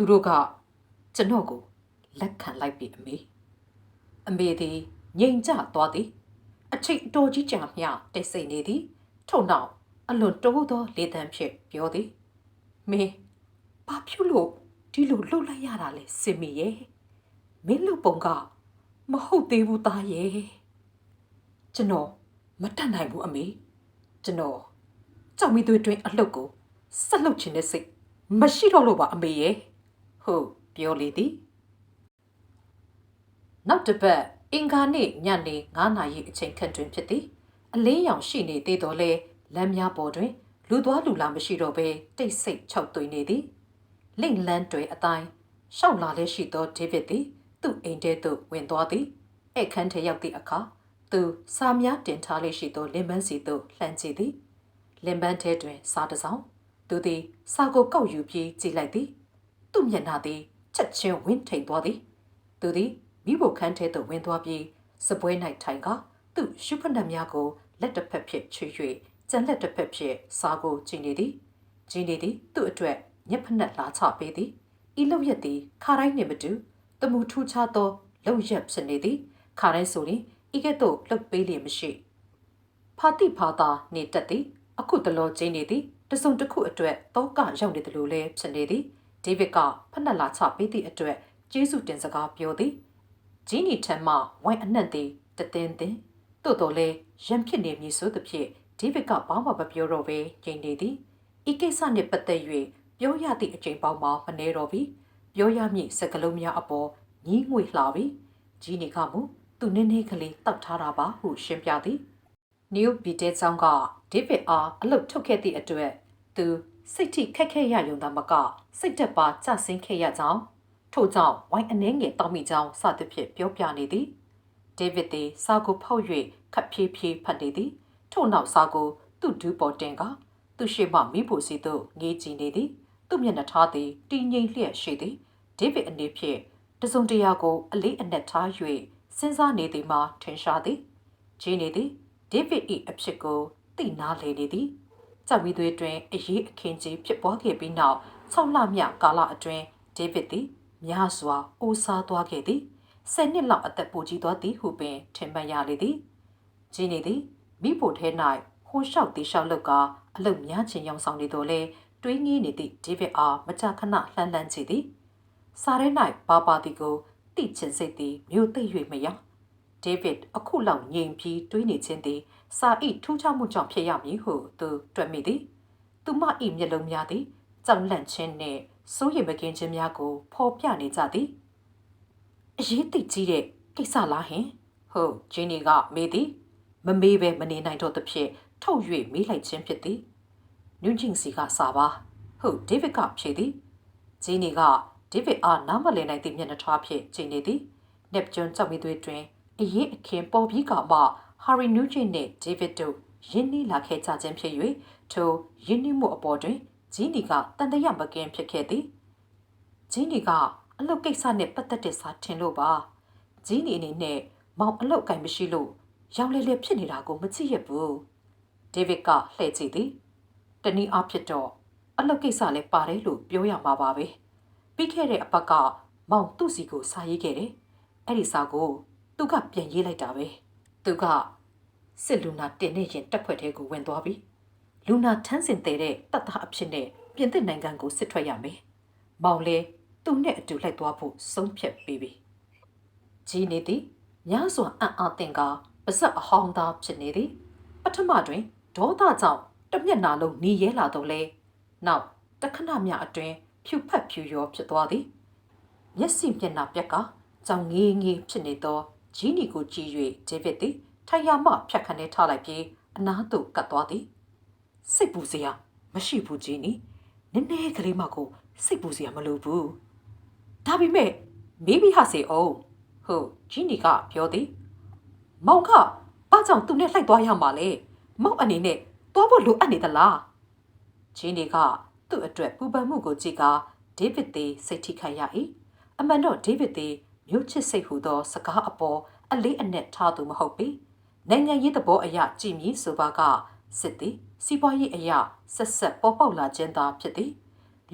သူတို့ကကျွန်တော်ကိုလက်ခံလိုက်ပြီအမေအမေသည်ငြိမ်ကျသွားသည်အချိတ်အတော်ကြီးကြာမျှတိတ်ဆိတ်နေသည်ထို့နောက်အလွန်တိုးသောလေတံဖြင့်ပြောသည်မေဘာဖြစ်လို့ဒီလိုလှုပ်လိုက်ရတာလဲစင်မီရဲ့မင်းလူပုံကမဟုတ်သေးဘူးသားရဲ့ကျွန်တော်မတတ်နိုင်ဘူးအမေကျွန်တော်ကြောင်မီသွေးတွင်အလှုပ်ကိုဆက်လှုပ်ခြင်းနဲ့စိတ်မရှိတော့လို့ပါအမေရဲ့ ဟုတ်ပြောလေသည်နောက်တစ်ပတ်အင်္ဂါနေ့ညနေ9နာရီအချိန်ခန့်တွင်ဖြစ်သည်အလင်းရောင်ရှိနေသေးတော်လဲလမ်းများပေါ်တွင် လူသွားလူလာမရှိတော့ဘဲတိတ်ဆိတ်ခြောက်သွေးနေသည်လင့်လန်းတွေအတိုင်းရှောက်လာလဲရှိသောဒေးဗစ်သည် သူ့အိမ်ထဲသို့ဝင်သွားသည်အခန်းထဲရောက်သည့်အခါသူစာများတင်ထားလေးရှိသောလင်ပန်းစီသို့လှမ်းကြည့်သည်လင်ပန်းထဲတွင် စာတစ်စောင်သူသည်စာကိုကောက်ယူပြီးကြည့်လိုက်သည် သူ့မျက်နှာသည်ချက်ချင်းဝင်းထိန်သွားသည်သူသည်မိဖို့ခန်းထဲသို့ဝင်သွားပြီးစပွဲ၌ထိုင်ကသူ့ရှုဖနက်များကိုလက်တစ်ဖက်ဖြင့်ချွေ၍ကျန်လက်တစ်ဖက်ဖြင့်စားကိုကြည့်နေသည်ကြည့်နေသည်သူ့အတွက်ညက်ဖနက်လာချပေးသည်ဤလောက်ရက်သည်ခါတိုင်းနှင့်မတူတမူထူးခြားသောလောက်ရက်ဖြစ်နေသည်ခါတိုင်းဆိုရင်ဤကဲ့သို့လှုပ်ပေးလျက်မရှိဖာတိဖာသာနေတတ်သည်အခုတလောကျင်းနေသည်တစုံတစ်ခုအတွက်တောကရောက်နေတယ်လို့လည်းဖြစ်နေသည် ဒေးဗစ်ကဖက်နှက်လာချပေးသည့်အတွက်ကျေးဇူးတင်စကားပြောသည်ဂျင်းနီထံမှဝိုင်းအနှံ့သည်တသင်းသင်းသို့တော်လဲရံဖြစ်နေမည်ဆိုသဖြင့်ဒေးဗစ်ကဘာမှမပြောတော့ဘဲကျင်းနေသည်ဤကိစ္စနှင့်ပတ်သက်၍ပြောရသည့်အချိန်ပေါင်းမှာမနေတော့ပြီပြောရမည့်စကားလုံးများအပေါ်ညီးငွေလှပြီဂျင်းနီကမူသူနည်းနည်းကလေးတောက်ထားတာပါဟုရှင်းပြသည် New Beat ဆောင်ကဒေးဗစ်အားအလုပ်ထုတ်ခဲ့သည့်အတွက်သူ စိတ်ထိခက်ခဲရယုံသာမကစိတ်သက်ပါကြဆင်းခဲ့ရကြောင်းထို့ကြောင့်ဝိုင်းအနေငယ်တောက်မိကြောင်းစသဖြင့်ပြောပြနေသည်ဒေးဗစ်သည်စာကိုဖောက်၍ခပ်ဖြည်းဖြည်းဖတ်နေသည်ထို့နောက်စာကိုသူ့ဒူးပေါ်တင်ကသူ့ရှိမှမိဖို့စီသို့ငေးကြည့်နေသည်သူ့မျက်နှာထားသည်တည်ငြိမ်လျက်ရှိသည်ဒေးဗစ်အနေဖြင့်တစုံတရာကိုအလေးအနက်ထား၍စဉ်းစားနေသည်မှာထင်ရှားသည်ဂျင်းနေသည်ဒေးဗစ်၏အဖြစ်ကိုသိနာလေနေသည် ကြောက်ပြီးသွေးတွင်အရေးအခင်းကြီးဖြစ်ပွားခဲ့ပြီးနောက်6လမြကာလအတွင်းဒေးဗစ်သည်များစွာအိုးစားသွားခဲ့သည်ဆယ်နှစ်လောက်အသက်ပိုကြီးသွားသည်ဟုပင်ထင်မှတ်ရလေသည်ဂျင်းနေသည်မိဖို့ထဲ၌ဟိုလျှောက်တီလျှောက်လောက်ကအလုတ်များချင်းရောင်ဆောင်နေတော့လဲတွေးငင်းနေသည့်ဒေးဗစ်အားမကြာခဏလှမ်းလှမ်းကြည့်သည်စားထဲ၌ပါပါသည်ကိုတိချင်စိတ်သည်မြို့သိပ်၍မရဒေးဗစ်အခုလောက်ငြိမ်ပြီးတွေးနေခြင်းသည် စာဤထူးခြားမှုကြောင့်ဖြစ်ရမည်ဟုသူတွက်မိသည်သူမဤမျက်လုံးများသည်ကြောင်လန့်ခြင်းနှင့်စိုးရိမ်မကင်းခြင်းများကိုဖော်ပြနေကြသည်အရေးသိကြီးတဲ့ကိစ္စလားဟင်ဟုတ်ဂျင်းနီကမေးသည်မမေးပဲမနေနိုင်တော့သဖြင့်ထုတ်၍မေးလိုက်ခြင်းဖြစ်သည်နွန်းချင်းစီကစာပါဟုတ်ဒေးဗစ်ကဖြေသည်ဂျင်းနီကဒေးဗစ်အားနားမလည်နိုင်သည့်မျက်နှာထားဖြင့်ချိန်နေသည်နက်ဂျွန်ကြောက်မီသွေးတွင်အရေးအခင်းပေါ်ပြီးကမှ ဟာရီနူးဂျင်နှင့်ဒေးဗစ်တို့ယင်းနှီးလာခဲ့ကြခြင်းဖြစ်၍ထိုယင်းနှီးမှုအပေါ်တွင်ဂျင်းနီကတန်တရာမကင်းဖြစ်ခဲ့သည်ဂျင်းနီကအလုတ်ကိစ္စနဲ့ပတ်သက်တဲ့စာထင်လို့ပါဂျင်းနီအနေနဲ့မောင်အလုတ်ကင်မရှိလို့ရောင်လေလေဖြစ်နေတာကိုမကြည့်ရဘူးဒေးဗစ်ကလှည့်ကြည့်သည်တနည်းအားဖြင့်တော့အလုတ်ကိစ္စလည်းပါတယ်လို့ပြောရမှာပါပဲပြီးခဲ့တဲ့အပတ်ကမောင်သူ့စီကိုစာရေးခဲ့တယ်အဲ့ဒီစာကိုသူကပြန်ရေးလိုက်တာပဲ သူကစစ်လူနာတင်နေရင်တက်ဖွဲ့ထဲကိုဝင်သွားပြီလူနာထန်းစင်တဲ့တဲ့တတ်သားအဖြစ်နဲ့ပြင်သစ်နိုင်ငံကိုစစ်ထွက်ရမယ်မောင်လဲသူနဲ့အတူလိုက်သွားဖို့ဆုံးဖြတ်ပေးပြီကြီးနေသည်ညစွာအံ့အားသင်ကပါဇက်အဟောင်းသားဖြစ်နေသည်ပထမတွင်ဒေါသကြောင့်တမျက်နာလုံးหนีရဲလာတော့လဲနောက်တခဏမြအတွင်းဖြူဖက်ဖြူရောဖြစ်သွားသည်မျက်စိမျက်နှာပြက်ကကြောင်ငေးငေးဖြစ်နေသော ဂျီနီကိုကြည့်၍ဒေးဗစ်သည်ထိုင်ရမှဖြတ်ခနဲထားလိုက်ပြီးအနားသို့ကပ်သွားသည်စိတ်ပူစရာမရှိဘူးဂျီနီနည်းနည်းကလေးမှကိုစိတ်ပူစရာမလိုဘူးဒါပေမဲ့မေးပြီးဟာစေအောင်ဟုတ်ဂျီနီကပြောသည်မောင်ကဘာကြောင့်သူနဲ့လှိုက်သွားရမှာလဲမောင်အနေနဲ့သွားဖို့လိုအပ်နေသလားဂျီနီကသူ့အတွက်ပူပန်မှုကိုကြည့်ကဒေးဗစ်သည်စိတ်ထိခိုက်ရ၏အမှန်တော့ဒေးဗစ်သည် မြို့ချစ်စိတ်ဟူသော စကားအပေါ်အလေးအနက်ထားသူမဟုတ်ပေနိုင်ငံရေးသဘောအရကြည်မြည်ဆိုပါကစစ်သည်စီးပွားရေးအရဆက်ဆက်ပေါ်ပေါက်လာခြင်းသာဖြစ်သည်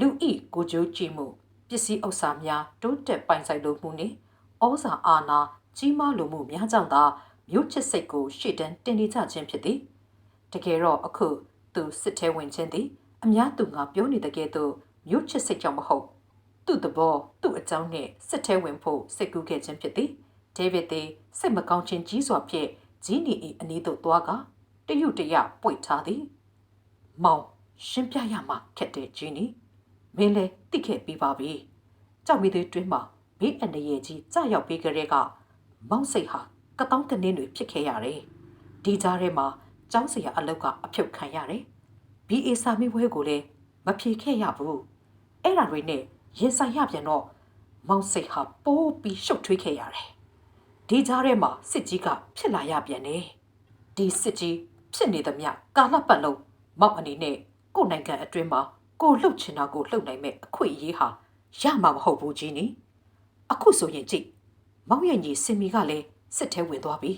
လူဤကိုကြိုးကြည့်မှုပစ္စည်းဥစ္စာများတိုးတက်ပိုင်ဆိုင်လိုမှုနှင့်ဩဇာအာဏာကြီးမားလိုမှုများကြောင့်သာမြို့ချစ်စိတ်ကိုရှေ့တန်းတင်နေကြခြင်းဖြစ်သည်တကယ်တော့အခုသူစစ်ထဲဝင်ခြင်းသည်အများသူငါပြောနေတဲ့ကဲ့သို့မြို့ချစ်စိတ်ကြောင့်မဟုတ် သူ့သဘောသူ့အကြောင်းနှင့်စစ်ထဲဝင်ဖို့စိတ်ကူးခဲ့ခြင်းဖြစ်သည်ဒေးဗစ်သည်စိတ်မကောင်းခြင်းကြီးစွာဖြင့်ဂျီနီ၏အနီးသို့သွားကတရွတ်တရပွေထားသည်မောင်ရှင်းပြရမှာခက်တဲ့ဂျင်းနီမင်းလည်းသိခဲ့ပြီးပါပြီကြောက်မိသေးတွင်းမှာဘေးအန္တရာယ်ကြီးကြာရောက်ပြီးကြတဲ့ကမောင်စိတ်ဟာကတောင်းကနေတွေဖြစ်ခဲ့ရတယ်ဒီကြားထဲမှာကျောင်းစရာအလုပ်ကအဖြုတ်ခံရတယ်ဘီအေစာမီဝဲကိုလည်းမဖြေခဲ့ရဘူးအဲ့ဒါတွေနဲ့ ရင်ဆိုင်ရပြန်တော့မောင်စိတ်ဟာပိုးပြီးရှုပ်ထွေးခဲ့ရတယ်ဒီကြားထဲမှာစစ်ကြီးကဖြစ်လာရပြန်တယ်ဒီစစ်ကြီးဖြစ်နေသမျှကာလပတ်လုံးမောက်အနေနဲ့ကိုယ်နိုင်ငံအတွင်းမှာကိုလှုပ်ချင်တာကိုလှုပ်နိုင်မဲ့အခွင့်အရေးဟာရမှာမဟုတ်ဘူးကြီးနီအခုဆိုရင်ကြည့်မောင်ရဲ့ညီစင်မီကလည်းစစ်ထဲဝင်သွားပြီ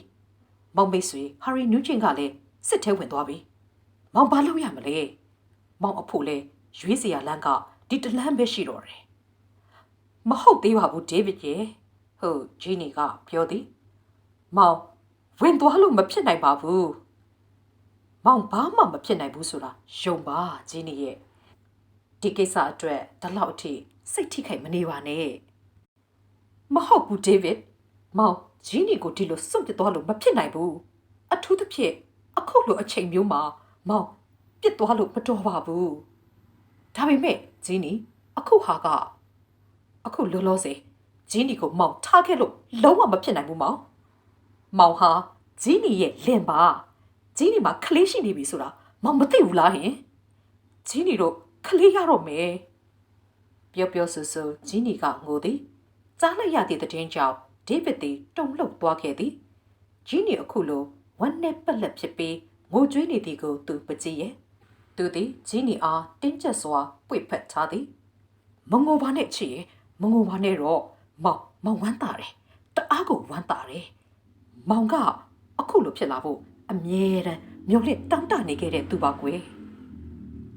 မောင်မိတ်ဆွေဟာရီနူးချင်းကလည်းစစ်ထဲဝင်သွားပြီမောင်ဘာလုပ်ရမလဲမောင်အဖို့လဲရွေးစရာလမ်းကဒီတလန်းပဲရှိတော့တယ် မဟုတ်သေးပါဘူးဒေးဗစ်ရဲ့ဟုတ်ဂျီနီကပြောသည်မောင်ဝင်သွားလို့မဖြစ်နိုင်ပါဘူးမောင်ဘာမှမဖြစ်နိုင်ဘူးဆိုတာယုံပါဂျင်းနီရဲ့ဒီကိစ္စအတွက်ဒီလောက်အထိစိတ်ထိခိုက်မနေပါနဲ့မဟုတ်ဘူးဒေးဗစ်မောင်ဂျင်းနီကိုဒီလိုစွန့်ပစ်သွားလို့မဖြစ်နိုင်ဘူးအထူးသဖြင့်အခုလိုအချိန်မျိုးမှာမောင်ပြစ်သွားလို့မတော်ပါဘူးဒါပေမဲ့ဂျင်းနီအခုဟာက အခုလောလောဆယ်ဂျင်းနီကိုမောင်ထားခဲ့လို့လုံးဝမဖြစ်နိုင်ဘူးမောင်မောင်ဟာဂျင်းနီရဲ့လင်ပါဂျင်းနီမှာခလေးရှိနေပြီဆိုတာမောင်မသိဘူးလားဟင်ဂျင်းနီတို့ခလေးရတော့မယ်ပြောပြောဆူဆူဂျင်းနီကငိုသည်ကြားလိုက်ရသည့်တဲ့င်းကြောင့်ဒေးဗစ်သည်တုန်လှုပ်သွားခဲ့သည်ဂျင်းနီအခုလိုဝမ်းနဲ့ပက်လက်ဖြစ်ပြီးငိုကြွေးနေသည်ကိုသူပကြည့်ရဲ့သူသည်ဂျင်းနီအားတင်းကျပ်စွာပွေဖက်ထားသည်မငိုပါနဲ့ချစ်ရဲ့ မငိုပါနဲ့တော့မောင်မောင်ဝမ်းတာတယ်တအားကိုဝမ်းတာတယ်မောင်ကအခုလိုဖြစ်လာဖို့အမြဲတမ်းမျောလင့်တောင်းတနေခဲ့တဲ့သူပါကွယ်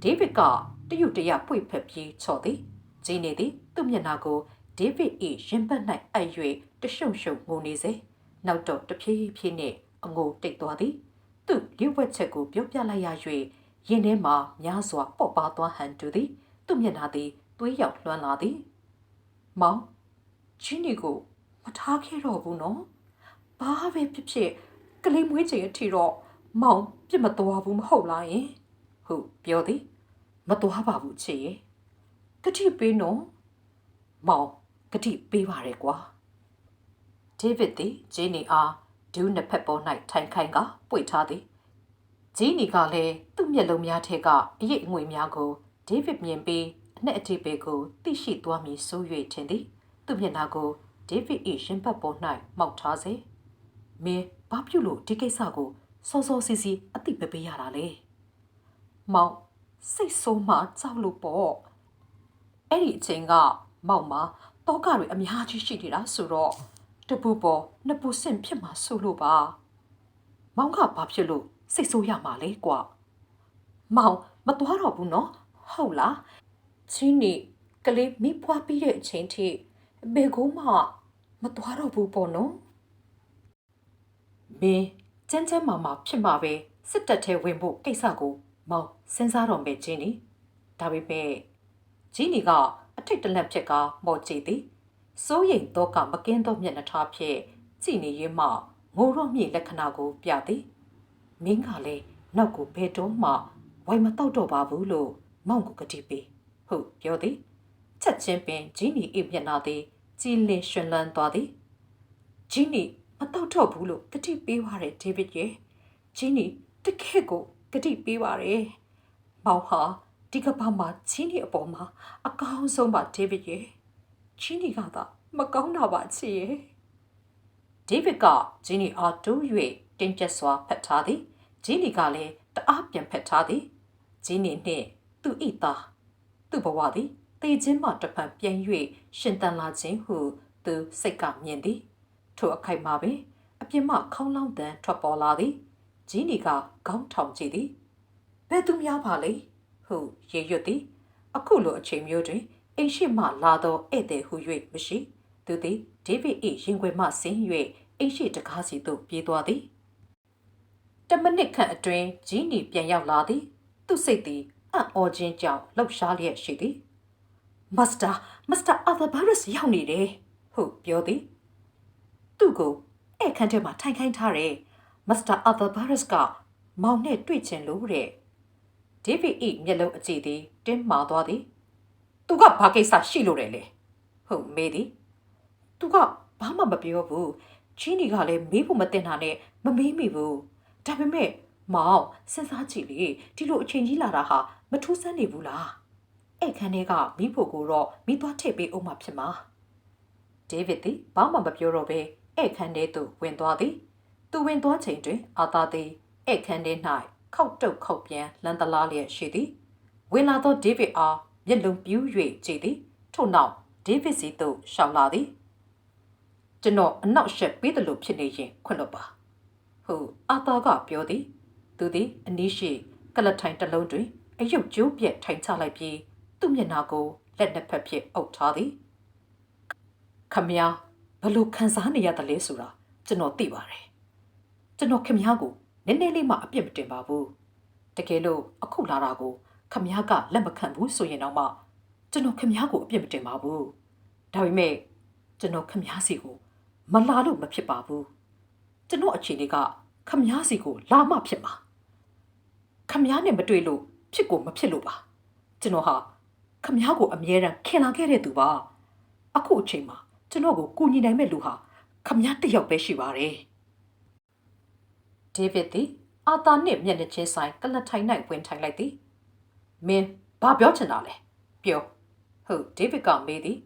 ဒေးဗစ်ကတရွတ်တရပွေဖက်ပြီးချော်သည်ဂျင်းနေသည်သူ့မျက်နှာကိုဒေးဗစ်၏ရင်ပတ်၌အပ်၍တရှုံရှုံငိုနေစေနောက်တော့တဖြည်းဖြည်းနဲ့အငိုတိတ်သွားသည်သူ့လျှို့ဝှက်ချက်ကိုပြောပြလိုက်ရ၍ရင်ထဲမှာများစွာပေါ့ပါသွားဟန်တူသည်သူ့မျက်နှာသည်သွေးရောက်လွှမ်းလာသည် မောင်ချင်းနီကိုမထားခဲ့တော့ဘူးနော်ဘာပဲဖြစ်ဖြစ်ကလေးမွေးချိန်အထိတော့မောင်ပြစ်မသွားဘူးမဟုတ်လားယင်ဟုတ်ပြောသည်မသွားပါဘူးချစ်ရဲ့ဂတိပေးနော်မောင်ဂတိပေးပါရဲကွာဒေးဗစ်သည်ဂျင်းနီအားဒူးနှစ်ဖက်ပေါ်၌ထိုင်ခိုင်ကပွေထားသည်ဂျင်းနီကလည်းသူ့မျက်လုံးများထဲကအရိပ်အငွေများကိုဒေးဗစ်မြင်ပြီး အနှစ်အထိပ်ပေကိုသိရှိသွားမည်ဆို၍ထင်သည်သူ့မျက်နှာကိုဒေးဗစ်၏ရင်ပတ်ပေါ်၌မှောက်ထားစေမင်းဘာပြုလို့ဒီကိစ္စကိုစောစောစီစီအသိမပေးရတာလဲမောင်စိတ်ဆိုးမှကြောက်လို့ပေါ့အဲ့ဒီအချိန်ကမောင်မှာတောကတွေအများကြီးရှိနေတာဆိုတော့တပူပေါ်နှစ်ပူစင်ဖြစ်မှာဆိုလို့ပါမောင်ကဘာဖြစ်လို့စိတ်ဆိုးရမှာလဲကွာမောင်မသွားတော့ဘူးနော်ဟုတ်လား ချင်းနီကလေးမိဖွားပြီးတဲ့အချိန်ထိဘေကုန်းမှမသွားတော့ဘူးပေါ့နော်မင်းကျန်းကျန်းမာမာဖြစ်မှာပဲစစ်တပ်ထဲဝင်ဖို့ကိစ္စကိုမောင်စဉ်းစားတော့မယ်ချင်းနီဒါပေမဲ့ဂျင်းနီကအထိတ်တလန့်ဖြစ်ကမော်ကြည့်သည်စိုးရိမ်တော့ကမကင်းသောမျက်နှာထားဖြင့်ကြည်နေရင်မှငိုတော့မြေလက္ခဏာကိုပြသည်မင်းကလည်းနောက်ကိုဘယ်တော့မှဝိုင်မတော့တော့ပါဘူးလို့မောင်ကိုကတိပေး ဟုတ်ပြောသည်ချက်ချင်းပင်ဂျင်းနီ၏မျက်နှာသည်ကြည်လင်ရှင်လန်းသွားသည်ဂျင်းနီမတော့တော့ဘူးလို့ကတိပေးပါတဲ့ဒေးဗစ်ရဲ့ဂျင်းနီတကယ့်ကိုကတိပေးပါရဲ့မောင်ဟာဒီကဘာမှာဂျင်းနီအပေါ်မှာအကောင်းဆုံးပါဒေးဗစ်ရဲ့ဂျင်းနီကသာမကောင်းတာပါချစ်ရဲ့ဒေးဗစ်ကဂျင်းနီအားတူး၍တင်းကျပ်စွာဖက်ထားသည်ဂျင်းနီကလည်းတအားပြန်ဖက်ထားသည်ဂျင်းနီနှင့်သူ့ဤသား သူ့ဘဝသည်တေခြင်းမှတပံပြန်၍ရှင်တန်လာခြင်းဟုသူစိတ်ကမြင်သည်ထိုအခိုက်မှာပင်အပြစ်မှခေါင်းလောင်းတန်ထွက်ပေါ်လာသည်ဂျင်းနီကခေါင်းထောင်ကြည့်သည်ဘယ်သူများပါလဲဟုရေရွတ်သည် အခုလိုအချိန်မျိုးတွင်အိမ်ရှိမှလာသောဧည့်သည်ဟု၍မရှိ သူသည်ဒေးဗစ်၏ရင်ခွင်မှဆင်း၍အိမ်ရှိတကားစီသို့ပြေးသွားသည်တမနစ်ခန့်အတွင်းဂျီနီပြန်ရောက်လာသည် သူစိတ်သည် အံ့ဩခြင်းကြောင့်လှုပ်ရှားလျက်ရှိသည်မစ္စတာမစ္စတာအာသာဘရစ်ရောက်နေတယ်ဟုပြောသည်သူ့ကိုဧခန်းထဲမှာထိုင်ခိုင်းထားတယ်မစ္စတာအာသာဘရစ်ကမောင်နဲ့တွေ့ချင်လို့တဲ့ဒေးဗစ်၏မျက်လုံးအကြည့်သည်တင်းမာသွားသည်သူကဘာကိစ္စရှိလို့တယ်လေဟုတ်မေးသည်သူကဘာမှမပြောဘူးချင်းနီကလည်းမေးဖို့မတင်တာနဲ့မမေးမိဘူးဒါပေမဲ့ မောင်စဉ်းစားကြည့်လေဒီလိုအချိန်ကြီးလာတာဟာမထူးဆန်းနေဘူးလားအဲ့ခန်းထဲကမိဖို့ကိုတော့မိသွားထည့်ပေးအောင်မှဖြစ်မှာဒေးဗစ်သည်ဘာမှမပြောတော့ဘဲအဲ့ခန်းထဲသို့ဝင်သွားသည်သူဝင်သွားချိန်တွင် အာသာသည်အဲ့ခန်းထဲ၌ခောက်တုတ်ခောက်ပြန်လန်တလားလျက်ရှိသည်ဝင်လာသောဒေးဗစ်အားမျက်လုံးပြူး၍ကြည်သည်ထို့နောက်ဒေးဗစ်စီသို့ရှောင်လာသည်ကျွန်တော်အနောက်ရှက်ပေးတယ်လို့ဖြစ်နေရင်ခွင့်လွှတ်ပါဟုတ်အာသာကပြောသည် သူသည်အနည်းရှိကလထိုင်တစ်လုံးတွင်အယုတ်ကျိုးပြက်ထိုင်ချလိုက်ပြီးသူ့မျက်နှာကိုလက်နှစ်ဖက်ဖြင့်အုပ်ထားသည်ခမည်းဘလို့ခံစားနေရတယ်လဲဆိုတာကျွန်တော်သိပါတယ်ကျွန်တော်ခမည်းကိုနည်းနည်းလေးမှအပြစ်မတင်ပါဘူးတကယ်လို့အခုလာတာကိုခမည်းကလက်မခံဘူးဆိုရင်တော့မှကျွန်တော်ခမည်းကိုအပြစ်မတင်ပါဘူးဒါပေမဲ့ကျွန်တော်ခမည်းစီကိုမလာလို့မဖြစ်ပါဘူးကျွန်တော်အခြေအနေကခမည်းစီကိုလာမှဖြစ်မှာ ခမည်းနဲ့မတွေ့လို့ဖြစ်ကိုမဖြစ်လို့ပါကျွန်တော်ဟာခမည်းကိုအမြဲတမ်းခင်လာခဲ့တဲ့သူပါအခုအချိန်မှာကျွန်တော်ကိုကူညီနိုင်မဲ့လူဟာခမည်းတစ်ယောက်ပဲရှိပါတယ်ဒေးဗစ်သည်အာသာနှင့်မျက်နှာချင်းဆိုင်ကလတ်ထိုင်၌ဝင်ထိုင်လိုက်သည်မင်းဘာပြောချင်တာလဲပြောဟုတ်ဒေးဗစ်ကမေးသည်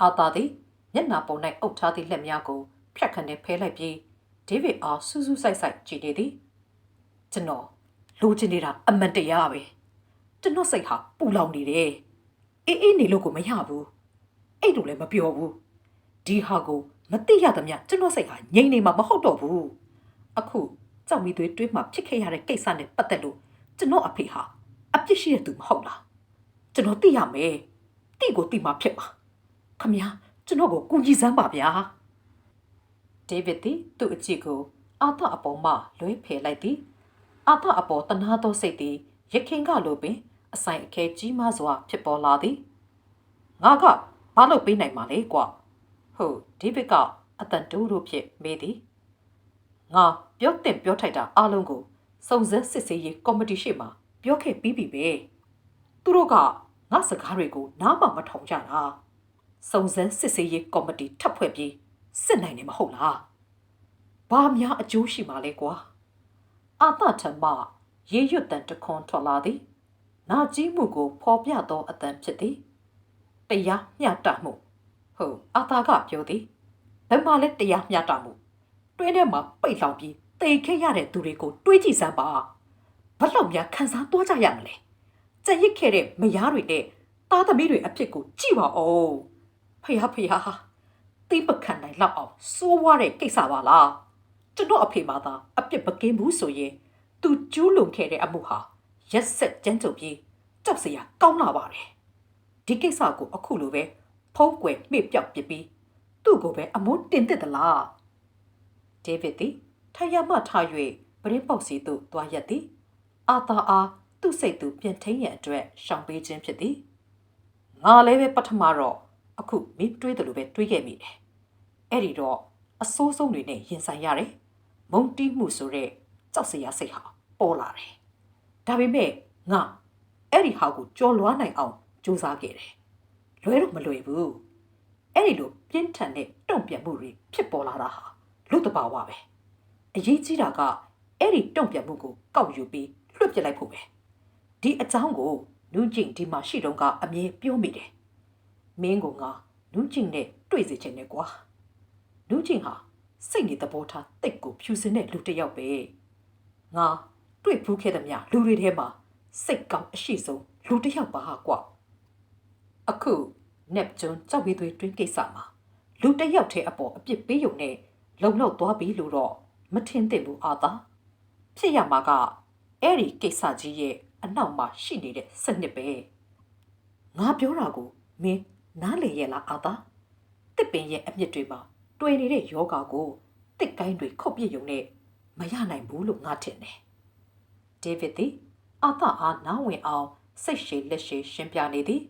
အာသာသည်မျက်နှာပုံ၌အုပ်ထားသည့်လက်များကိုဖြတ်ခနဲ့ဖဲလိုက်ပြီးဒေးဗစ်အားစူးစူးဆိုင်ဆိုင်ကြည့်နေသည်ကျွန်တော် လိုချင်နေတာအမှန်တရားပဲကျွန်တော်စိတ်ဟာပူလောင်နေတယ်အေးအေးနေလို့ကိုမရဘူးအဲ့လိုလည်းမပြောဘူးဒီဟာကိုမသိရသမျှကျွန်တော်စိတ်ဟာငြိမ်နေမှာမဟုတ်တော့ဘူးအခုကြောက်မိသွေးတွေးမှဖြစ်ခဲ့ရတဲ့ကိစ္စနဲ့ပတ်သက်လို့ကျွန်တော်အဖေဟာအပြစ်ရှိတဲ့သူမဟုတ်လားကျွန်တော်သိရမယ်တိကိုတိမှာဖြစ်မှာခမညာကျွန်တော်ကိုကူညီစမ်းပါဗျာဒေးဗစ်သည်သူ့အကြည့်ကိုအာသအပေါ်မှလွှဲဖယ်လိုက်သည် အာသအပေါ်တနာသောစိတ်သည်ရခင်ကလိုပင် အဆိုင်အခဲကြီးမားစွာ ဖြစ်ပေါ်လာသည်ငါကဘာလို့ပေးနိုင်မှာလဲကွာဟုတ်ဒေးဗစ်ကအတန်တူးတို့ဖြစ်မေးသည်ငါပြောတင်ပြောထိုက်တာအားလုံးကိုစုံစမ်းစစ်ဆေးရေးကော်မတီရှိမှပြောခဲ့ပြီးပြီပဲသူတို့ကငါစကားတွေကိုနားမမထောင်ကြတာစုံစမ်းစစ်ဆေးရေးကော်မတီထပ်ဖွဲ့ပြီးစစ်နိုင်နေမဟုတ်လားဘာများအကျိုးရှိမှာလဲကွာ အာသထမရေရွတ်တန်တခွန်ထွက်လာသည်နာကြီးမှုကိုဖော်ပြသောအတန်ဖြစ်သည်တရားမျှတမှုဟုတ်အာသာကပြောသည်ဘယ်မှာလဲတရားမျှတမှုတွင်းထဲမှာပိတ်လောင်ပြီးတိတ်ခဲ့ရတဲ့သူတွေကိုတွေးကြည့်စမ်းပါဘလောက်များခံစားသွားကြရမလဲကြက်ရစ်ခဲ့တဲ့မယားတွေနဲ့သားသမီးတွေအဖြစ်ကိုကြည့်ပါဦးဖះဖះတိပခံနိုင်လောက်အောင်စိုးဝါတဲ့ကိစ္စပါလား ကျွန်တော်အဖေမသာအပြစ်မကင်းဘူးဆိုရင်သူကျူးလွန်ခဲ့တဲ့အမှုဟာရက်ဆက်ကြမ်းကြုတ်ပြီးကြောက်စရာကောင်းလာပါတယ်ဒီကိစ္စကိုအခုလိုပဲဖုံးကွယ်မှေ့ပြောက်ပစ်ပြီးသူ့ကိုပဲအမုန်းတင်သစ်သလားဒေးဗစ်သည်ထိုင်ရမှထား၍ပရင်းပေါက်စီသို့သွားရက်သည်အာသာအားသူ့စိတ်သူပြန်ထိန်ရန်အတွက်ရှောင်ပေးခြင်းဖြစ်သည်ငါလည်းပဲပထမတော့အခုမင်းတွေးတယ်လို့ပဲတွေးခဲ့မိတယ်အဲ့ဒီတော့အဆိုးဆုံးတွေနဲ့ရင်ဆိုင်ရတယ် မုံတီးမှုဆိုတဲ့ကြောက်စရာစိတ်ဟာပေါ်လာတယ်ဒါပေမဲ့ငါအဲ့ဒီဟာကိုကြော်လွားနိုင်အောင်စူးစမ်းခဲ့တယ်လွဲတော့မလွယ်ဘူးအဲ့ဒီလိုပြင်းထန်တဲ့တုံ့ပြန်မှုတွေဖြစ်ပေါ်လာတာဟာလူတဘာဝပဲအရေးကြီးတာကအဲ့ဒီတုံ့ပြန်မှုကိုကောက်ယူပြီးလွှတ်ပစ်လိုက်ဖို့ပဲဒီအကြောင်းကိုနူးကျင်ဒီမှာရှိတော့ကအမြဲပြောမိတယ်မင်းကငါနူးကျင်နဲ့တွေ့စေချင်တယ်ကွာနူးကျင်ဟာ စိတ်နေသဘောထားတိတ်ကိုဖြူစင်တဲ့လူတစ်ယောက်ပဲငါတွေ့ဖူးခဲ့တဲ့မြလူတွေထဲမှာစိတ်ကောင်းအရှိဆုံးလူတစ်ယောက်ပါကွာအခုနက်ဂျွန်ကြောက်ပြီးသွေးတွင်းကိစ္စမှာလူတစ်ယောက်ထဲအပေါ်အပြစ်ပေးုံနဲ့လုံလောက်သွားပြီလို့တော့မထင်သင့်ဘူးအာသာဖြစ်ရမှာကအဲ့ဒီကိစ္စကြီးရဲ့အနောက်မှာရှိနေတဲ့စနစ်ပဲငါပြောတာကိုမင်းနားလေရဲ့လားအာသာတစ်ပင်ရဲ့အမြင့်တွေမှာ တွေ့နေတဲ့ယောဂါကိုတစ်ကိုင်းတွေခုတ်ပြစ်ယုံနဲ့မရနိုင်ဘူးလို့ငါထင်တယ်ဒေးဗစ်သည်အာသာအားနားဝင်အောင်စိတ်ရှည်လက်ရှည်ရှင်းပြနေသည်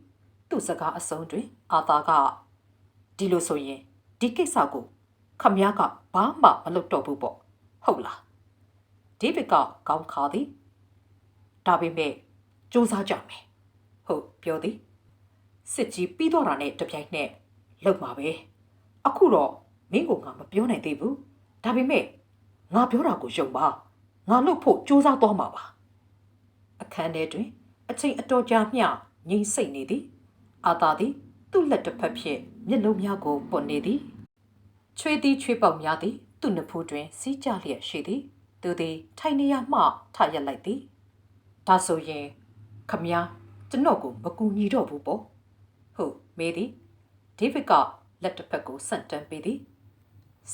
သူ့စကားအဆုံးတွင် အာသာကဒီလိုဆိုရင်ဒီကိစ္စကိုခမည်းကဘာမှမလုပ်တော့ဘူးပေါ့ဟုတ်လားဒေးဗစ်ကကောင်းခါသည်ဒါပေမဲ့စူးစမ်းကြမယ်ဟုတ်ပြောသည်စစ်ကြီးပြီးတော့တာနဲ့တပြိုင်နက်လောက်ပါပဲအခုတော့ မင်းကငါမပြောနိုင်သေးဘူးဒါပေမဲ့ငါပြောတာကိုယုံပါငါလုပ်ဖို့စူးစမ်းသွားမှာပါအခန်းထဲတွင် အချိန်အတော်ကြာမျှငြိမ်စိတ်နေသည်အာသာသည် သူ့လက်တစ်ဖက်ဖြင့်မျက်လုံးများကိုပွတ်နေသည်ချွေးသည်ချွေးပေါက်များသည်သူ့နဖူးတွင် စီးကြလျက်ရှိသည် သူသည် ထိုင်နေရမှထရက်လိုက်သည်ဒါဆိုရင်ခမည်းကျွန်တော်ကိုမကူညီတော့ဘူးပေါ့ဟုတ်မေးသည်ဒေးဗစ်ကလက်တစ်ဖက်ကိုဆန့်တန်းပေးသည်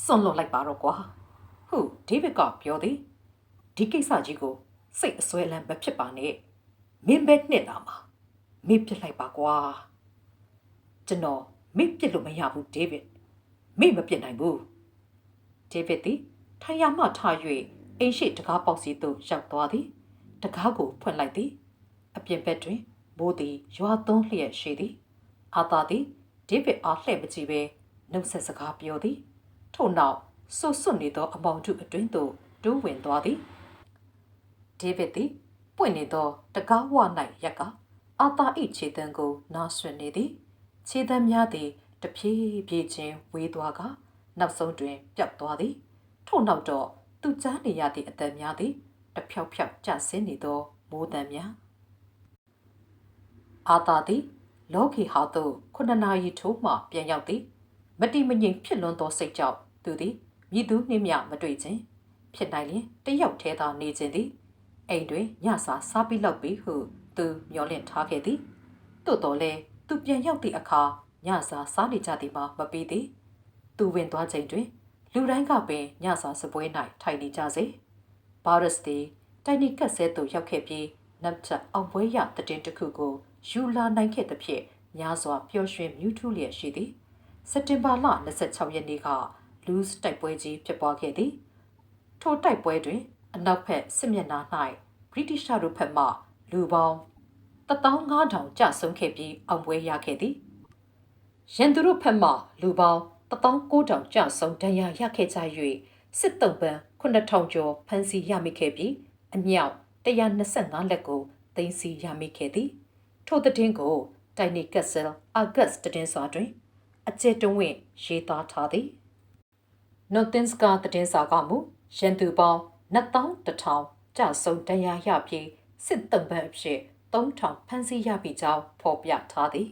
စွန့်လွတ်လိုက်ပါတော့ကွာဟုတ်ဒေးဗစ်ကပြောသည်ဒီကိစ္စကြီးကိုစိတ်အစွဲလန်းမဖြစ်ပါနဲ့မင်းပဲနှစ်လာမှာမေ့ပြစ်လိုက်ပါကွာကျွန်တော်မေ့ပြစ်လို့မရဘူးဒေးဗစ်မေ့မပြစ်နိုင်ဘူးဒေးဗစ်သည်ထိုင်ရမှထား၍အိမ်ရှိတကားပေါက်စီသို့ရောက်သွားသည်တကားကိုဖွင့်လိုက်သည်အပြင်ဘက်တွင်ဘိုးသည်ရွာသွန်းလျက်ရှိသည်အာသာသည်ဒေးဗစ်အားလှည့်မကြည့်ပဲနှုတ်ဆက်စကားပြောသည် ထို့နောက်ဆွဆွနေသောအမောင်ထုအတွင်းသို့တိုးဝင်သွားသည်ဒေးဗစ်သည်ပွင့်နေသောတကားဝ၌ရက်ကအာသာ၏ခြေတံကိုနားဆွနေသည်ခြေတံများသည်တဖြည်းဖြည်းချင်းဝေးသွားကနောက်ဆုံးတွင်ပျောက်သွားသည်ထို့နောက်တော့သူကြားနေရသည့်အတန်များသည်တဖြောက်ဖြောက်ကျဆင်းနေသောမိုးတံများအာသာသည်လောကီဟာသို့ခုနှစ်နာရီထိုးမှပြန်ရောက်သည်မတိမငိမ်ဖြစ်လွန်းသောစိတ်ကြောင့် သူသည်မြည်သူနှင့်မြမတွေ့ခြင်းဖြစ်နိုင်လျင်တယောက်ထဲသာနေခြင်းသည်အိမ်တွင်ညစာစားပြီးလောက်ပြီဟုသူမျောလင့်ထားခဲ့သည်သို့တော်လည်းသူပြန်ရောက်သည့်အခါညစာစားနေကြသည်မှာမပြီးသည်သူဝင်သွားချိန်တွင်လူတိုင်းကပင်ညစာစပွဲ၌ထိုင်နေကြစေဘာရစ်သည်တိုင်နီကတ်ဆဲသို့ရောက်ခဲ့ပြီးနပ်ချက်အောင်ပွဲရတည်င်းတစ်ခုကိုယူလာနိုင်ခဲ့သဖြင့်များစွာပျော်ရွှင်မြူးထူးလျက်ရှိသည်စက်တင်ဘာလ26ရက်နေ့က လူးစ်တိုက်ပွဲကြီးဖြစ်ပွားခဲ့သည်ထိုတိုက်ပွဲတွင် အနောက်ဘက်စစ်မျက်နှာ၌ဗြိတိရှတို့ဘက်မှ လူပေါင်း15000ကျဆုံးခဲ့ပြီးအောင်ပွဲရခဲ့သည်ရန်သူတို့ဘက်မှလူပေါင်း19000ကျဆုံးဒဏ်ရာရခဲ့ကြ၍စစ်တုံးပန်း9000ကျော်ဖမ်းဆီးရမိခဲ့ပြီးအမြောက်125လက်ကိုသိမ်းဆည်းရမိခဲ့သည်ထိုတဲ့င်းကိုတိုင်နီကက်ဆယ်အာဂတ်တည်င်းစာတွင် အကျဉ်းတွင်းရေးသားထားသည် နိုတင်စကာတည်င်းစာကမူရန်သူပေါင်း2100ကြဆုံးဒဏ်ရာရပြီးစစ်တုံးပန်းအဖြစ်3000ဖမ်းဆီးရပြီးကြောင်းဖော်ပြထားသည်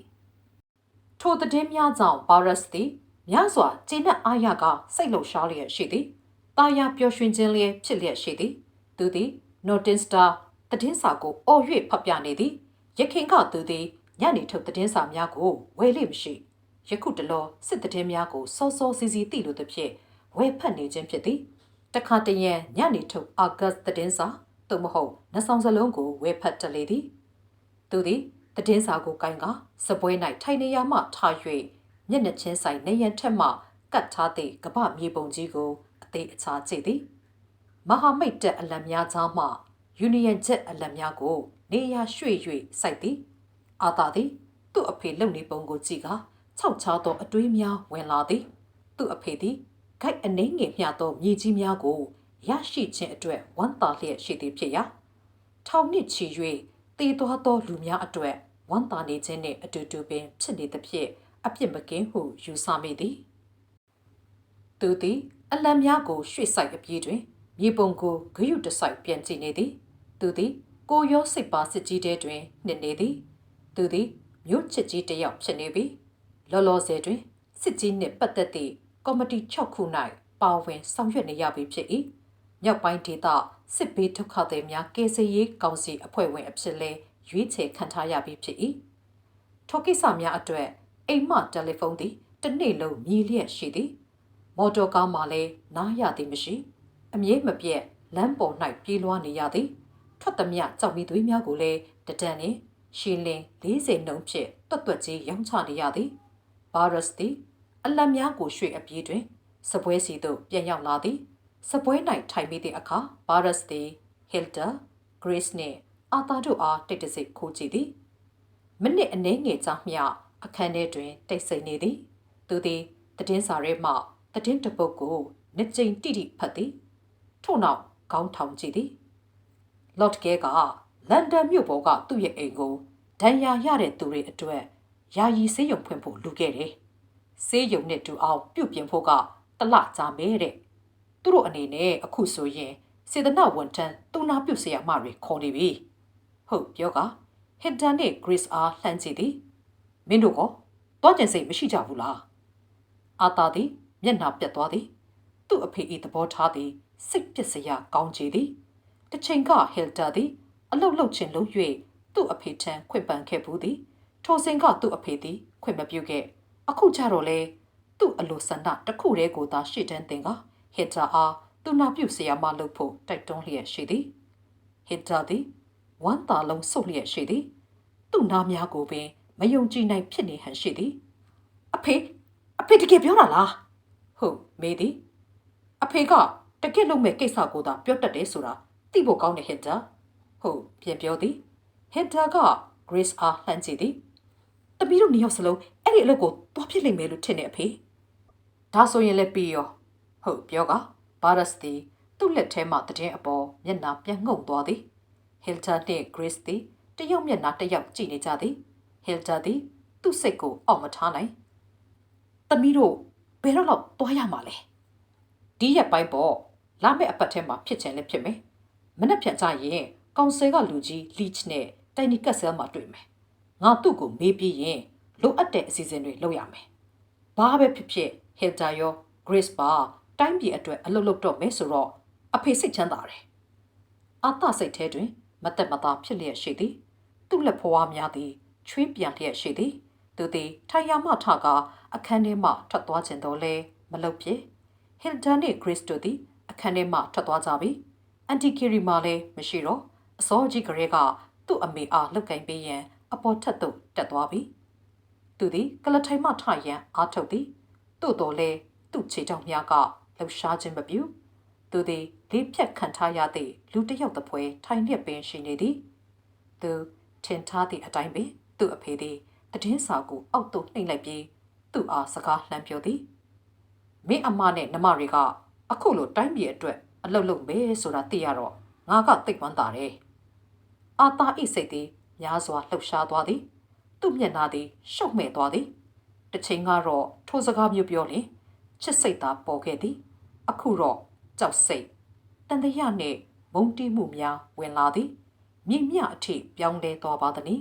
ထိုတဲ့င်းများကြောင့်ဗာရပ်စ်သည်များစွာကျင်းတဲ့အားရကစိတ်လှုပ်ရှားလျက်ရှိသည်။တာယာပျော်ရွှင်ခြင်းလျက်ဖြစ်လျက်ရှိသည်။သူသည် Notin Star သတင်းစာကိုအော်၍ဖတ်ပြနေသည်။ရခင်ကသူသည်ညနေထုတ်သတင်းစာများကိုဝယ်လိမရှိ။ယခုတလောစစ်သတင်းများကိုစောစောစီစီသိလို့တဖြစ် ဝယ်ဖတ်နေခြင်းဖြစ်သည်။တခါတရံညနေထုတ်အာဂတ်သတင်းစာသို့မဟုတ်နှဆောင်စလုံးကိုဝယ်ဖတ်တလေသည်။သူသည်သတင်းစာကိုကိုင်းကစပွဲ၌ထိုင်နေရမှထား၍မျက်နှာချင်းဆိုင်နေရန်ထက်မှကတ်ထားသည့်ကပမြေပုံကြီးကိုအသေးအချာကြည့်သည်မဟာမိတ်တက်အလံများကြားမှယူနီယံချက်အလံများကို နေရာရွှေ့၍စိုက်သည်အာသာသည် သူ့အဖေလုံနေပုံကိုကြည့်ကခြောက်ချားသောအတွေးများဝင်လာသည် သူ့အဖေသည် ဂိုက်အနှင်းငယ်မျှသောမြေကြီးများကိုရရှိခြင်းအတွက်ဝမ်းသာလျက်ရှိသည်ဖြစ်ရာထောင်နှစ်ချီ၍တည်သွားသောလူများအတွက်ဝမ်းသာနေခြင်းနှင့်အတူတူပင်ဖြစ်နေသဖြင့်အပြစ်မကင်းဟုယူဆမိသည်သူသည်အလံများကိုရွှေ့ဆိုင်အပြေးတွင်မြေပုံကိုဂယုတဆိုင်ပြန်ကြည့်နေသည် သူသည် ကိုရောစိတ်ပါစစ်ကြီးတဲတွင်နှစ်နေသည် သူသည်မြို့ချစ်ကြီးတစ်ယောက်ဖြစ်နေပြီလောလောဆယ်တွင်စစ်ကြီးနှင့်ပတ်သက်သည့် ကော်မတီ6ခု၌ပါဝင်ဆောင်ရွက်နေရပြီဖြစ်၏မြောက်ပိုင်းဒေသစစ်ဘေးဒုက္ခသည်များကယ်ဆယ်ရေးကောင်စီအဖွဲ့ဝင်အဖြစ်လဲရွေးချယ်ခံထားရပြီဖြစ်၏ထိုကိစ္စများအတွက်အိမ်မတယ်လီဖုန်းသည်တစ်နေ့လုံးမြည်လျက်ရှိသည်မော်တော်ကားမှလည်းနားရသည်မရှိ အမြဲမပြတ်လမ်းပေါ်၌ပြေးလွှားနေရသည်ထွက်သည်မြကြောက်မီသွေးများကိုလည်းတဒံနှင့်ရှီလင်40နှုန်းဖြင့်တွတ်တွတ်ကြီးရောင်းချနေရသည်ဘာရစ်သည် အလတ်များကိုရွှေ့အပြေးတွင်စပွဲစီသို့ပြန်ရောက်လာသည်စပွဲ၌ထိုင်မိသည့်အခါဘာရစ်သည်ဟီလ်တာဂရေးစ်နှင့်အာသာတို့အားတိတ်တဆိတ်ခိုးကြည့်သည်မိနစ်အနည်းငယ်ကြာမျှအခန်းထဲတွင်တိတ်ဆိတ်နေသည်သူသည်တည်င်းစာရဲမှတည်င်းတစ်ပုတ်ကိုနှစ်ကြိမ်တိတိဖတ်သည်ထို့နောက်ခေါင်းထောင်ကြည့်သည်လော့တ်ကဲကလန်ဒန်မြို့ပေါ်ကသူ့ရဲ့အိမ်ကိုဒဏ်ရာရတဲ့သူတွေအတွက်ယာယီဆေးရုံဖွင့်ဖို့လူခဲ့တယ်။ ဆေးရုံနဲ့တူအောင်ပြုတ်ပြင်ဖို့ကတလကြာမဲတဲ့သူတို့အနေနဲ့အခုဆိုရင်စေတနာဝန်ထမ်းသူနာပြုတ်ဆရာမတွေခေါ်နေပြီဟုတ်ပြောကဟစ်တန်နဲ့ Grace အားလှမ်းကြည့်သည်မင်းတို့ကတော့ကြင်စိတ်မရှိကြဘူးလားအာသာသည်မျက်နှာပြတ်သွားသည် သူ့အဖေ၏သဘောထားသည်စိတ်ပစ္စယကောင်းချေသည်တစ်ချိန်ကဟစ်တာသည်အလုတ်လုတ်ချင်းလုံး၍သူ့အဖေထံခွင့်ပန်ခဲ့ဘူးသည်ထိုစဉ်ကသူ့အဖေသည်ခွင့်မပြုခဲ့ အခုကျတော့လေသူ့အလိုဆန္ဒတစ်ခုတည်းကိုသာရှေ့တန်းတင်ကဟစ်တာအားသူနာပြုဆရာမလုပ်ဖို့တိုက်တွန်းလျက်ရှိသည်ဟစ်တာသည်ဝမ်းသာလုံးဆုတ်လျက်ရှိသည်သူ့နားများကိုပင်မယုံကြည်နိုင်ဖြစ်နေဟန်ရှိသည်အဖေအဖေတကယ်ပြောတာလားဟုတ်မေးသည်အဖေကတကယ်လုံးမဲ့ကိစ္စကိုသာပြောတတ်တယ်ဆိုတာသိဖို့ကောင်းတဲ့ဟစ်တာဟုတ်ပြန်ပြောသည်ဟစ်တာက Grace အားလှမ်းကြည့်သည်တပီးတို့နှစ်ယောက်စလုံး အဲ့ဒီအလုပ်ကိုတွားဖြစ်လိမ့်မယ်လို့ထင်နေအဖေဒါဆိုရင်လည်းပြီးရောဟုတ်ပြောကဘာရစ်သည်သူ့လက်ထဲမှတည်င်းအပေါ်မျက်နှာပြန်ငုံသွားသည်ဟီလ်တာနဲ့ Grace သည်တယောက်မျက်နှာတစ်ယောက်ကြည့်နေကြသည်ဟီလ်တာသည်သူ့စိတ်ကိုအောက်မထားနိုင်တမီးတို့ဘယ်တော့လောက်တွားရမှာလဲဒီရက်ပိုင်းပေါ့လာမယ့်အပတ်ထဲမှာဖြစ်ချင်လည်းဖြစ်မယ်မနေ့ပြန်ကြရင်ကောင်ဆယ်ကလူကြီး Leach နဲ့တိုင်နီကက်ဆယ်မှာတွေ့မယ်ငါသူ့ကိုမေးပြီးရင် လိုအပ်တဲ့အစီအစဉ်တွေလုပ်ရမယ်ဘာပဲဖြစ်ဖြစ်ဟီတာရော Grace ပါတိုင်းပြည်အတွက်အလုပ်လုပ်တော့မယ်ဆိုတော့အဖေစိတ်ချမ်းသာတယ်အာသစိတ်ထဲတွင် မသက်မသာဖြစ်လျက်ရှိသည်သူ့လက်ဖွားများသည်ချွေးပြန်လျက်ရှိသည်သူသည်ထိုင်ရမထကအခန်းထဲမှထွက်သွားခြင်းတော့လဲမလုပ်ဖြစ်ဟီတာနှင့် Grace တို့သည်အခန်းထဲမှထွက်သွားကြပြီအန်တီကီရီမာလည်းမရှိတော့အစောကြီးကလေးကသူ့အမေအားလှုပ်ကင်ပေးရန်အပေါ်ထက်သို့တက်သွားပြီ သူသည်ကလထိုင်မှထရန်အားထုတ်သည်သို့တော်လဲသူ့ခြေထောက်များကလှုပ်ရှားခြင်းမပြုသူသည်လေးဖြတ်ခံထားရသည့်လူတစ်ယောက်တစ်ဖွဲထိုင်လျက်ပင်ရှိနေသည်သူထင်ထားသည့်အတိုင်းပင်သူ့အဖေသည်တည်င်းစာကိုအောက်သို့နှိမ့်လိုက်ပြီးသူ့အားစကားလှမ်းပြောသည်မင်းအမနဲ့နှမတွေကအခုလိုတိုင်းပြည်အတွက်အလုပ်လုပ်မယ်ဆိုတာသိရတော့ငါကသိပ်ဝမ်းသာတယ်အာတာဤစိတ်သည်များစွာလှုပ်ရှားသွားသည် သူ့မျက်နှာသည်ရှုပ်မဲ့သွားသည်တစ်ချိန်ကတော့ထိုစကားမျိုးပြောလင်ချစ်စိတ်သာပေါ်ခဲ့သည် အခုတော့ကြောက်စိတ်တန်တရနှင့်မုန်းတီးမှုများဝင်လာသည်မြင့်မြအထိပြောင်းလဲသွားပါသည်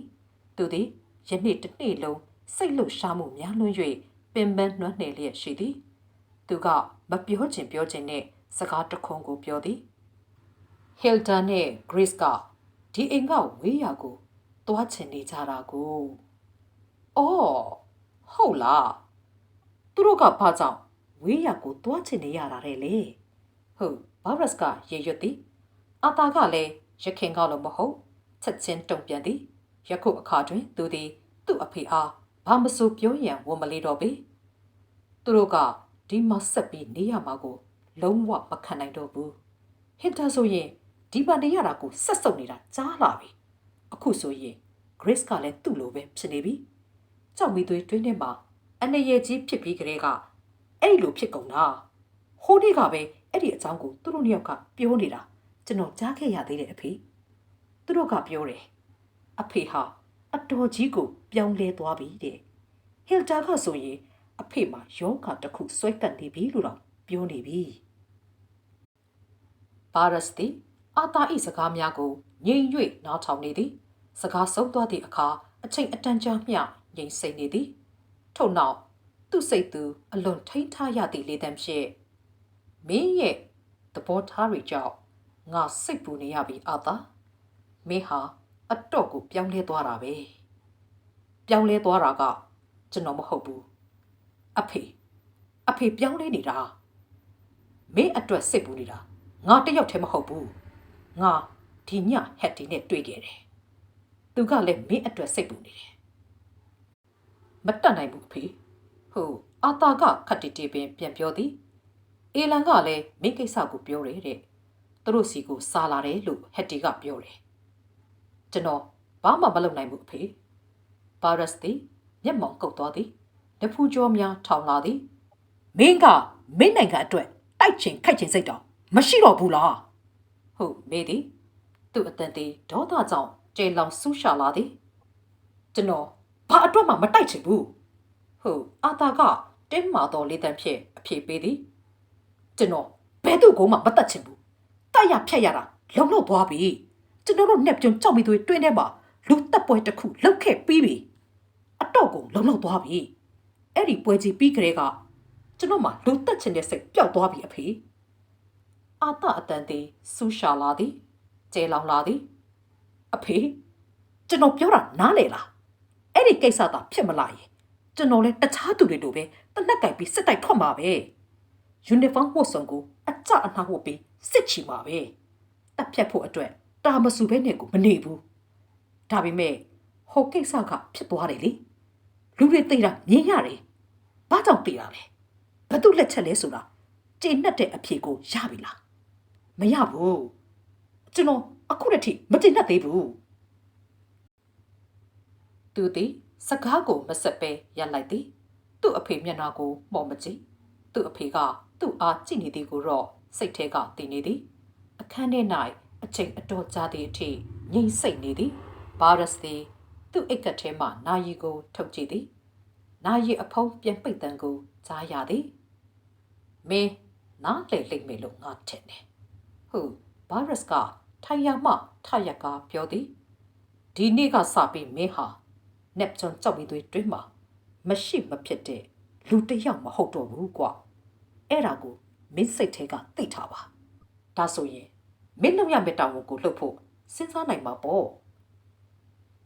သူသည်ယနေ့တစ်နေ့လုံးစိတ်လှုပ်ရှားမှုများလွန်း၍ပင်ပန်းနှွမ်းနယ်လျက်ရှိသည်သူကမပြောချင်ပြောချင်နဲ့စကားတခုံးကိုပြောသည်ဟီလ်တာနဲ့ Grace ကဒီအိမ်ကဝေးရာကိုသွားချင်နေကြတာကို။ အော်ဟုတ်လား။သူတို့ကဘာကြောင့်ဝေးရာကိုသွားချင်နေရတာလဲလေ။ဟုတ်ဘာဘရတ်ကရေရွတ်သည်။အာတာကလည်းရခင်ကလို့မဟုတ်ချက်ချင်းတုံပြန်သည်။ယခုအခါတွင်သူသည်သူ့အဖေအားဘာမဆိုပြောရန်ဝန်မလေးတော့ပေ။သူတို့ကဒီမှာဆက်ပြီးနေရမှာကိုလုံးဝမခံနိုင်တော့ဘူး။ဟင်တာဆိုရင်ဒီပန်နေရတာကိုဆက်စုပ်နေတာကြားလာပြီအခုဆိုရင် Grace ကလည်းသူ့လိုပဲဖြစ်နေပြီ ကြောက်မီသွေးတွင်းထဲမှာအနေရကြီးဖြစ်ပြီးကလေးကအဲ့ဒီလိုဖြစ်ကုန်တာဟိုးနေ့ကပဲအဲ့ဒီအကြောင်းကိုသူတို့နှစ်ယောက်ကပြောနေတာကျွန်တော်ကြားခဲ့ရသေးတယ်အဖေသူတို့ကပြောတယ်အဖေဟာအတော်ကြီးကိုပြောင်းလဲသွားပြီတဲ့ဟီလ်တာကဆိုရင်အဖေမှာယောဂတစ်ခုဆွဲကပ်နေပြီလို့တော့ပြောနေပြီဘာရစတီအာတာဤစကားများကိုငြိမ်၍နားထောင်နေသည်စကားဆုံးသွားသည့်အခါအချိန်အတန်ကြာမျှ ငြိမ်စိတ်နေသည်ထို့နောက်သူ့စိတ်သူ အလွန်ထိန်းထားရသည့်လေတံဖြင့်မင်းရဲ့သဘောထားတွေကြောင့်ငါစိတ်ပူနေရပြီအာတာမင်းဟာအတော့ကိုပြောင်းလဲသွားတာပဲပြောင်းလဲသွားတာကကျွန်တော်မဟုတ်ဘူးအဖေအဖေပြောင်းလဲနေတာမင်းအတွက်စိတ်ပူနေတာငါတယောက်တည်းမဟုတ်ဘူးငါဒီညဟက်တီနဲ့တွေ့ခဲ့တယ်သူကလည်းမင်းအတွက်စိတ်ပူနေတယ် မတက်နိုင်ဘူးအဖေဟုတ်အာတာကခတ်တီတီပင်ပြန်ပြောသည်အေလန်ကလည်းမင်းကိစ္စကိုပြောတယ်တဲ့သူတို့စီကိုစားလာတယ်လို့ဟက်တီကပြောတယ်ကျွန်တော်ဘာမှမလုပ်နိုင်ဘူးအဖေဘာရက်စ်သည်မျက်မှောင်ကုတ်သွားသည်တဖူးကြောများထောင်လာသည်မင်းကမင်းနိုင်ငံအတွက်တိုက်ချင်ခိုက်ချင်စိတ်တော့မရှိတော့ဘူးလားဟုတ်မေးသည်သူ့အတန်သည်ဒေါသကြောင့်ကျေလောင်ဆူးရှာလာသည်ကျွန်တော် ဘာအတွက်မှမတိုက်ချင်ဘူးဟုတ်အာတာကတင်းမာတော်လေးတန်းဖြင့်အဖြေပေးသည်ကျွန်တော်ဘယ်သူ့ကိုမှမတတ်ချင်ဘူးတိုက်ရဖြတ်ရတာလုံလောက်သွားပြီကျွန်တော်တို့နဲ့ပြုံကြောက်ပြီးသွေးတွင်းထဲမှာလူတက်ပွဲတစ်ခုလောက်ခဲ့ပြီးပြီအတော့ကိုလုံလောက်သွားပြီအဲ့ဒီပွဲကြီးပြီးကြတဲ့ကကျွန်တော်မှလူတက်ချင်တဲ့စိတ်ပျောက်သွားပြီအဖေအာတအတန်သည်ဆူရှာလာသည်ကျဲလောင်လာသည်အဖေကျွန်တော်ပြောတာနားလေလား အဲ့ဒီကိစ္စသာဖြစ်မလာရင်ကျွန်တော်လည်းတခြားသူတွေလိုပဲတနက်ကြိုက်ပြီးစစ်တိုက်ထွက်မှာပဲယူနီဖောင်းဝတ်စုံကိုအကြအနှောက်ဝတ်ပြီးစစ်ချီမှာပဲတက်ဖြတ်ဖို့အတွက်တာမဆူပဲနဲ့ကိုမနေဘူးဒါပေမဲ့ဟိုကိစ္စကဖြစ်သွားတယ်လေလူတွေသိတာမြင်ရတယ်ဘာကြောင့်သိတာလဲဘသူလက်ချက်လဲဆိုတာကျေနပ်တဲ့အဖြေကိုရပြီလားမရဘူးကျွန်တော်အခုတည်းထိမကျေနပ်သေးဘူး သူသည်စကားကိုမဆက်ပဲရပ်လိုက်သည်သူ့အဖေမျက်နှာကိုမော်မကြည့်သူ့အဖေကသူ့အားကြည့်နေသည်ကိုတော့စိတ်ထဲကတည်နေသည်အခန်းထဲ၌အချိန်အတော်ကြာသည့်အထိငြိမ်စိတ်နေသည်ဘာရစ်သည်သူ့အိတ်ကထဲမှနာယီကိုထုတ်ကြည့်သည်နာယီအဖုံးပြန်ပိတ်တန်ကိုကြားရသည်မင်းနားလေလိမ့်မယ်လို့ငါထင်တယ်ဟုတ်ဘာရစ်ကထိုင်ရမှထရက်ကပြောသည်ဒီနေ့ကစပြီးမင်းဟာ နက်ဂျွန်ကြောက်ပြီးသွေးတွင်းမှာမရှိမဖြစ်တဲ့လူတစ်ယောက်မဟုတ်တော့ဘူးကွာအဲ့ဒါကိုမင်းစိတ်ထဲကသိထားပါဒါဆိုရင်မင်းလုံရမယ့်တောင်းကိုလှုပ်ဖို့စဉ်းစားနိုင်မှာပေါ့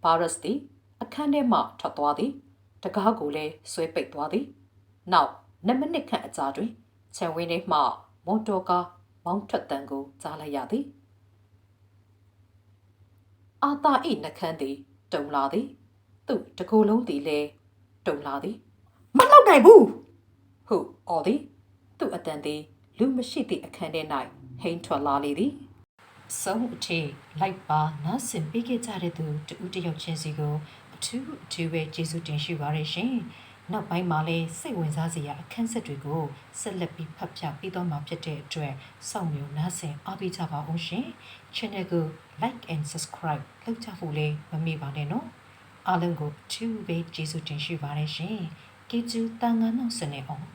ဘာရစ်တီအခန်းထဲမှထွက်သွားသည်တကားကိုလည်းဆွဲပိတ်သွားသည်နောက်2မိနစ်ခန့်အကြာတွင်ခြံဝင်းထဲမှမော်တော်ကားမောင်းထွက်တန်ကိုကြားလိုက်ရသည်အာတာဤနှခမ်းသည် တုံလာသည် သူ့တကိုယ်လုံးသည်လည်းတုံလာသည်မလောက်နိုင်ဘူးဟုတ်အော်သည်သူ့အတန်သည်လူမရှိသည့်အခန်းထဲ၌ဟိန်ထွက်လာလေသည်ဆုံးအထိလိုက်ပါနားဆင်ပေးခဲ့ကြတဲ့သူတူဦးတယောက်ချင်းစီကိုအထူးအထူးပဲကျေးဇူးတင်ရှိပါရရှင်နောက်ပိုင်းမှာလည်းစိတ်ဝင်စားစရာအခန်းဆက်တွေကိုဆက်လက်ပြီးဖတ်ပြပေးသွားမှာဖြစ်တဲ့အတွက်စောင့်မျှော်နားဆင်အားပေးကြပါဦးရှင် channel ကို like and subscribe လုပ်ကြဖို့လည်းမမေ့ပါနဲ့နော် အားလုံးကိုအထူးပဲကျေးဇူးတင်ရှိပါတယ်ရှင်ကျေးဇူးတန်ခါနောက်စနေအောင်